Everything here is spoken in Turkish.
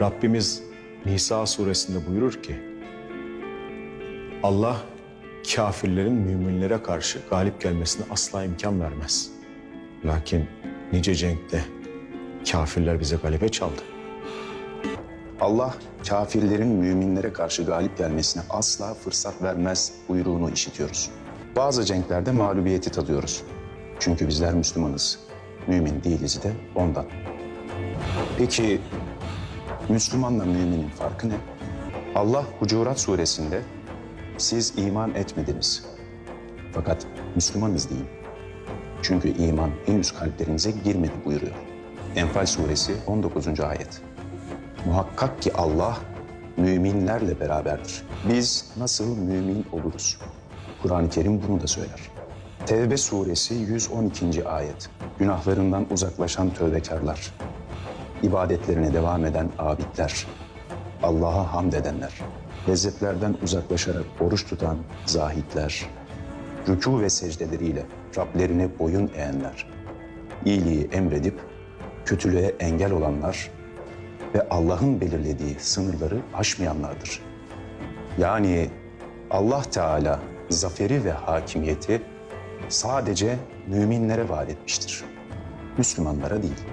Rabbimiz Nisa suresinde buyurur ki Allah kafirlerin müminlere karşı galip gelmesine asla imkan vermez. Lakin nice cenkte kafirler bize galebe çaldı. Allah kafirlerin müminlere karşı galip gelmesine asla fırsat vermez buyruğunu işitiyoruz. Bazı cenklerde mağlubiyeti tadıyoruz. Çünkü bizler Müslümanız. Mümin değiliz de ondan. Peki Müslümanla müminin farkı ne? Allah Hucurat suresinde siz iman etmediniz. Fakat Müslümanız deyin. Çünkü iman henüz kalplerinize girmedi buyuruyor. Enfal suresi 19. ayet. Muhakkak ki Allah müminlerle beraberdir. Biz nasıl mümin oluruz? Kur'an-ı Kerim bunu da söyler. Tevbe suresi 112. ayet. Günahlarından uzaklaşan tövbekarlar, ibadetlerine devam eden abidler, Allah'a hamd edenler, lezzetlerden uzaklaşarak oruç tutan zahitler, rükû ve secdeleriyle Rablerine boyun eğenler, iyiliği emredip kötülüğe engel olanlar ve Allah'ın belirlediği sınırları aşmayanlardır. Yani Allah Teala zaferi ve hakimiyeti sadece müminlere vaat etmiştir. Müslümanlara değil.